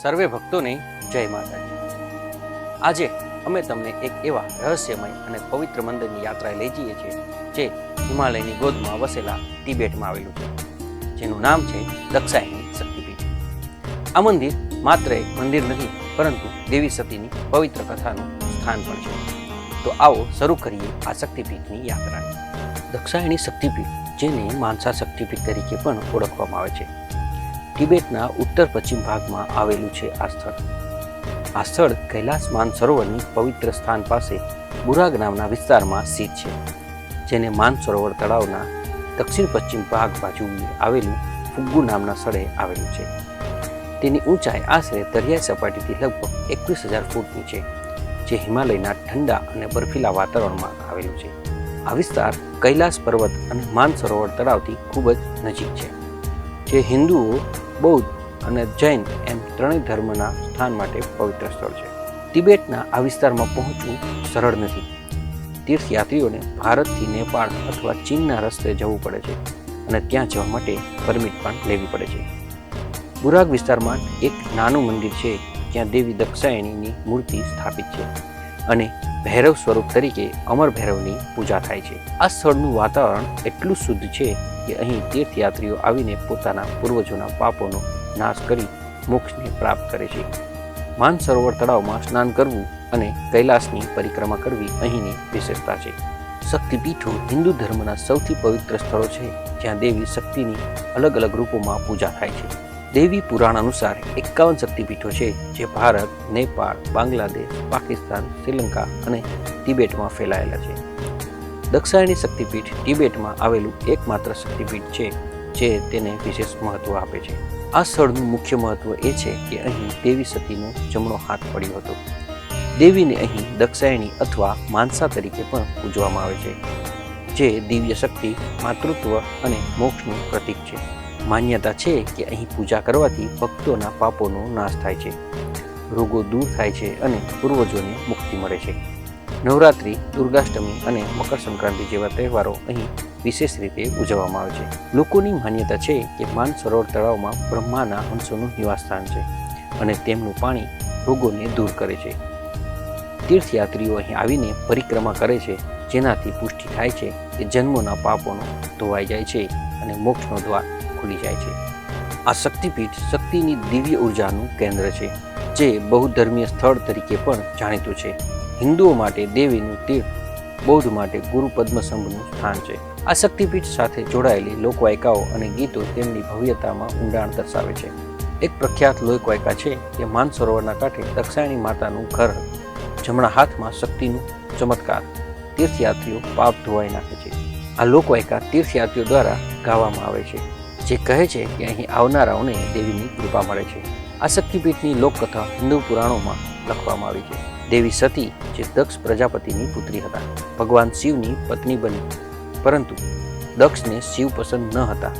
સર્વે ભક્તોને જય માતાજી. આજે અમે તમને એક એવા રહસ્યમય અને પવિત્ર મંદિરની યાત્રા લઈ જઈએ છીએ જે હિમાલયની ગોદમાં વસેલા તિબેટમાં આવેલું છે. જેનું નામ છે દક્ષાયની શક્તિપીઠ. આ મંદિર માત્ર એક મંદિર નથી પરંતુ દેવી સતીની પવિત્ર કથાનું સ્થાન પણ છે. તો આવો શરૂ કરીએ આ શક્તિપીઠની યાત્રા દક્ષાયણી શક્તિપીઠ, જેને માનસા શક્તિપીઠ તરીકે પણ ઓળખવામાં આવે છે. તિબેટના ઉત્તર પશ્ચિમ ભાગમાં આવેલું છે આ સ્થળ. આ સ્થળ કૈલાસ માનસરોવરની પવિત્ર સ્થાન પાસે બુરાગ નામના વિસ્તારમાં સ્થિત છે, જેને માનસરોવર તળાવના દક્ષિણ પશ્ચિમ ભાગ બાજુ આવેલું ફુગ્ગુ નામના સ્થળે આવેલું છે. તેની ઊંચાઈ આશરે દરિયાઈ સપાટીથી લગભગ એકવીસ હજાર ફૂટની છે, જે હિમાલયના ઠંડા અને બર્ફીલા વાતાવરણમાં આવેલું છે. આ વિસ્તાર કૈલાસ પર્વત અને માનસરોવર તળાવથી ખૂબ જ નજીક છે, જે હિન્દુઓ બૌદ્ધ અને જૈન એમ ત્રણેય ધર્મના સ્થાન માટે પવિત્ર સ્થળ છે. તિબેટના આ વિસ્તારમાં પહોંચવું સરળ નથી. તીર્થયાત્રીઓને ભારતથી નેપાળ અથવા ચીનના રસ્તે જવું પડે છે અને ત્યાં જવા માટે પરમિટ પણ લેવી પડે છે. બુરાગ વિસ્તારમાં એક નાનું મંદિર છે જ્યાં દેવી દક્ષાયણીની મૂર્તિ સ્થાપિત છે. અને ભૈરવ સ્વરૂપ તરીકે અમર ભૈરવની પૂજા થાય છે. આ સ્થળનું વાતાવરણ એટલું શુદ્ધ છે કે અહીં તીર્થયાત્રીઓ આવીને પોતાના પૂર્વજોના પાપોનો નાશ કરી મોક્ષને પ્રાપ્ત કરે છે. માનસરોવર તળાવમાં સ્નાન કરવું અને કૈલાસની પરિક્રમા કરવી અહીંની વિશેષતા છે. શક્તિપીઠો હિન્દુ ધર્મના સૌથી પવિત્ર સ્થળો છે, જ્યાં દેવી શક્તિની અલગ અલગ રૂપોમાં પૂજા થાય છે. દેવી પુરાણ અનુસાર એકાવન શક્તિપીઠો છે, જે ભારત, નેપાળ, બાંગ્લાદેશ, પાકિસ્તાન, શ્રીલંકા અને તિબેટમાં ફેલાયેલા છે. દક્ષાયણી શક્તિપીઠ તિબેટમાં આવેલું એકમાત્ર શક્તિપીઠ છે, જે તેને વિશેષ મહત્વ આપે છે. આ સ્થળનું મુખ્ય મહત્વ એ છે કે અહીં દેવી સતીનો જમણો હાથ પડ્યો હતો. દેવીને અહીં દક્ષાયણી અથવા માનસા તરીકે પણ પૂજવામાં આવે છે, જે દિવ્ય શક્તિ માતૃત્વ અને મોક્ષનું પ્રતીક છે. માન્યતા છે કે અહીં પૂજા કરવાથી ભક્તોના પાપોનો નાશ થાય છે, રોગો દૂર થાય છે અને પૂર્વજોને મુક્તિ મળે છે. નવરાત્રિ, દુર્ગાષ્ટમી અને મકર સંક્રાંતિ જેવા તહેવારો અહીં વિશેષ રીતે ઉજવવામાં આવે છે. લોકોની માન્યતા છે કે માનસરોવર તળાવમાં બ્રહ્માના અંશોનું નિવાસસ્થાન છે અને તેમનું પાણી રોગોને દૂર કરે છે. તીર્થયાત્રીઓ અહીં આવીને પરિક્રમા કરે છે, જેનાથી પુષ્ટિ થાય છે કે જન્મોના પાપોનો ધોવાઈ જાય છે અને મોક્ષનો દ્વાર ખુલી જાય છે. આ શક્તિપીઠ શક્તિની દિવ્ય ઉર્જાનું કેન્દ્ર છે, જે બહુધર્મીય સ્થળ તરીકે પણ જાણીતું છે. હિન્દુઓ માટે દેવીનું તીર્થ, બૌદ્ધ માટે ગુરુ પદ્મસંભનું સ્થાન છે. આ શક્તિપીઠ સાથે જોડાયેલી લોકવાયકાઓ અને ગીતો તેમની ભવ્યતામાં ઊંડાણ દર્શાવે છે. એક પ્રખ્યાત લોકવાયકા છે કે માનસરોવરના કાંઠે દક્ષાયણી માતાનું ઘર જમણા હાથમાં શક્તિનું ચમત્કાર, તીર્થયાત્રીઓ પાપ ધોવાઈ નાખે છે. આ લોકવાયકા તીર્થયાત્રીઓ દ્વારા ગાવામાં આવે છે. જે કહે છે કે અહીં આવનારાઓને દેવીની કૃપા મળે છે. આ શક્તિપીઠની લોકકથા હિન્દુ પુરાણોમાં લખવામાં આવી છે. દેવી સતી જે દક્ષ પ્રજાપતિની પુત્રી હતા. ભગવાન શિવની પત્ની બની. પરંતુ દક્ષને શિવ પસંદ ન હતા.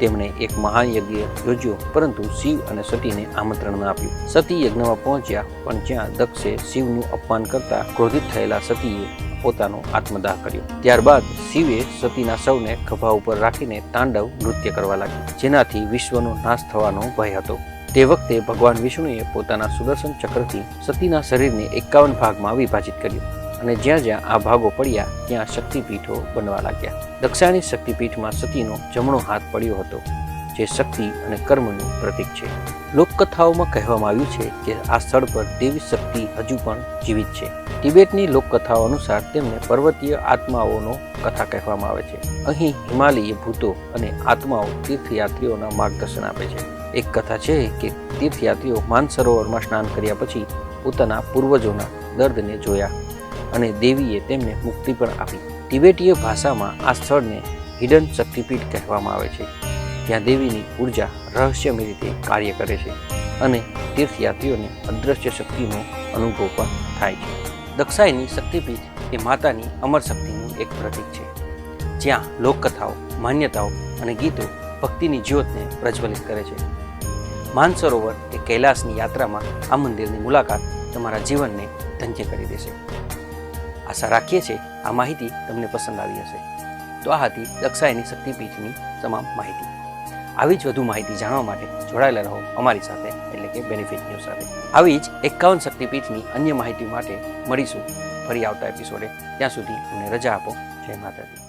તેમણે એક મહાન યજ્ઞ યોજ્યો, પરંતુ શિવ અને સતીને આમંત્રણ ન આપ્યું. સતી યજ્ઞમાં પહોંચ્યા, પણ જ્યાં દક્ષે શિવનું અપમાન કરતા ક્રોધિત થયેલા સતીએ પોતાનો આત્મદાહ કર્યો. ત્યારબાદ શિવે સતીના સૌને ખભા ઉપર રાખીને તાંડવ નૃત્ય કરવા લાગ્યા જેનાથી વિશ્વનો નાશ થવાનો ભય હતો. તે વખતે ભગવાન વિષ્ણુએ પોતાના સુદર્શન ચક્રથી સતીના શરીરને એકાવન ભાગમાં વિભાજિત કર્યું અને જ્યાં જ્યાં આ ભાગો પડ્યા, ત્યાં શક્તિપીઠો બનવા લાગ્યા. દક્ષાણી શક્તિપીઠમાં સતીનો જમણો હાથ પડ્યો હતો. જે શક્તિ અને કર્મનું પ્રતીક છે. લોકકથાઓમાં કહેવામાં આવ્યું છે કે આ સ્થળ પર દેવી શક્તિ હજુ પણ જીવિત છે. તિબેટની લોકકથાઓ અનુસાર તેમને પર્વતીય આત્માઓનો કથા કહેવામાં આવે છે. અહીં હિમાલયીય ભૂતો અને આત્માઓ તીર્થયાત્રીઓના માર્ગદર્શન આપે છે. એક કથા છે કે તીર્થયાત્રીઓ માનસરોવરમાં સ્નાન કર્યા પછી પોતાના પૂર્વજોના દર્દને જોયા અને દેવીએ તેમને મુક્તિ પણ આપી. તિબેટીય ભાષામાં આ સ્થળને હિડન શક્તિપીઠ કહેવામાં આવે છે. જ્યાં દેવીની ઊર્જા રહસ્યમય રીતે કાર્ય કરે છે અને તીર્થયાત્રીઓને અદૃશ્ય શક્તિનો અનુભવ પણ થાય છે. દક્ષાઈની શક્તિપીઠ એ માતાની અમર શક્તિનું એક પ્રતીક છે. જ્યાં લોકકથાઓ, માન્યતાઓ અને ગીતો ભક્તિની જ્યોતને પ્રજ્વલિત કરે છે. માનસરોવર એ કૈલાસની યાત્રામાં આ મંદિરની મુલાકાત તમારા જીવનને ધન્ય કરી દેશે. આશા રાખીએ છીએ આ માહિતી તમને પસંદ આવી હશે. તો આ હતી દક્ષાયની શક્તિપીઠની તમામ માહિતી. આવી જ વધુ માહિતી જાણવા માટે જોડાયેલા રહો અમારી સાથે, એટલે કે બેનિફિટ ન્યૂઝ સાથે. આવી જ એકાવન શક્તિપીઠની અન્ય માહિતી માટે મળીશું ફરી આવતા એપિસોડે ત્યાં સુધી અમને રજા આપો. જય માતાજી.